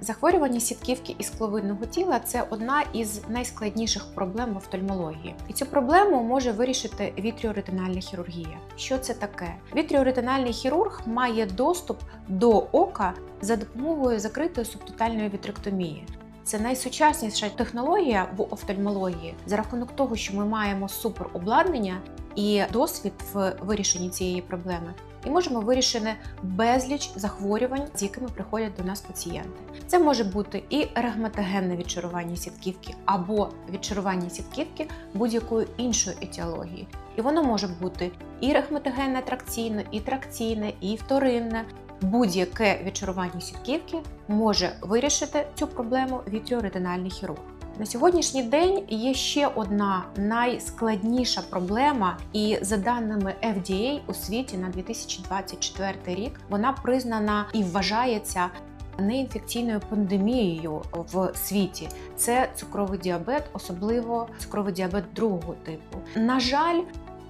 Захворювання сітківки і скловидного тіла це одна із найскладніших проблем в офтальмології. І цю проблему може вирішити вітріоретинальна хірургія. Що це таке? Вітріоретинальний хірург має доступ до ока за допомогою закритої субтотальної вітректомії. Це найсучасніша технологія в офтальмології за рахунок того, що ми маємо суперобладнання і досвід в вирішенні цієї проблеми. І можемо вирішити безліч захворювань, з якими приходять до нас пацієнти. Це може бути і регматогенне відчарування сітківки або відчарування сітківки будь-якої іншої етіології. І воно може бути і регматогенне тракційне, і тракційне, і вторинне. Будь-яке відчарування сітківки може вирішити цю проблему вітріоретинальний хірург. На сьогоднішній день є ще одна найскладніша проблема, і за даними FDA у світі на 2024 рік вона признана і вважається неінфекційною пандемією в світі. Це цукровий діабет, особливо цукровий діабет другого типу. На жаль,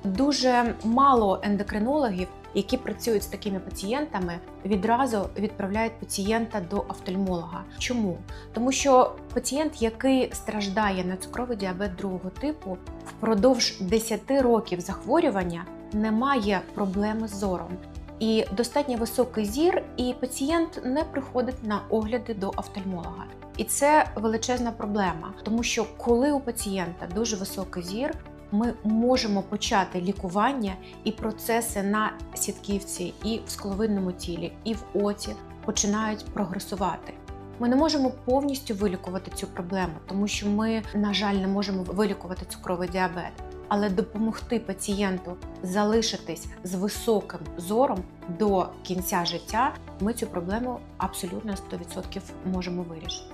дуже мало ендокринологів. Які працюють з такими пацієнтами, відразу відправляють пацієнта до офтальмолога. Чому? Тому що пацієнт, який страждає на цукровий діабет другого типу, впродовж 10 років захворювання не має проблеми з зором. І достатньо високий зір, і пацієнт не приходить на огляди до офтальмолога. І це величезна проблема, тому що коли у пацієнта дуже високий зір, ми можемо почати лікування і процеси на сітківці, і в скловидному тілі, і в оці починають прогресувати. Ми не можемо повністю вилікувати цю проблему, тому що ми, на жаль, не можемо вилікувати цукровий діабет. Але допомогти пацієнту залишитись з високим зором до кінця життя, ми цю проблему абсолютно 100% можемо вирішити.